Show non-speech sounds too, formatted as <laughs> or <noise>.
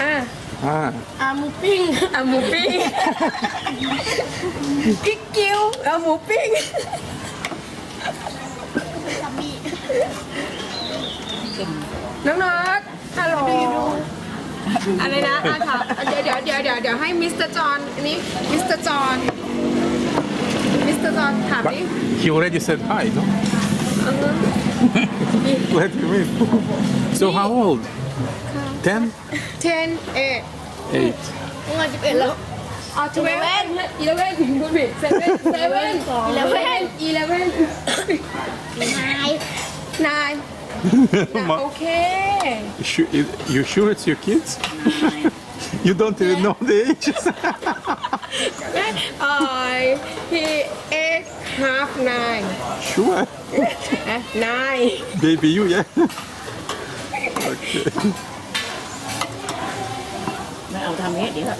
อ่ะ Ah, อ่าหมูปิ้ง อ่ะหมูปิ้งกิ๊กกิ้วเอาหมูปิ้ง น้องน็อตฮัลโหลอะไรนะอ่ะถามเดี๋ยวเดี๋ยวเดี๋ยวเดี๋ยวเดี๋ยวให้มิสเตอร์จอห์นอันนี้มิสเตอร์จอห์นมิสเตอร์จอห์นถาม but ดิ he already said hi, no? what do you mean? So how old? ะ Ten? Ten, eight. Eight. I'm eh, ah, 11, 11, 11, 11, 9, 9. <laughs> Okay. You sure, you sure it's your kids? <laughs> You don't even know the ages. I he is half nine. Sure. <laughs> nine. Baby, you yeah. okay. ông tham hết đi hết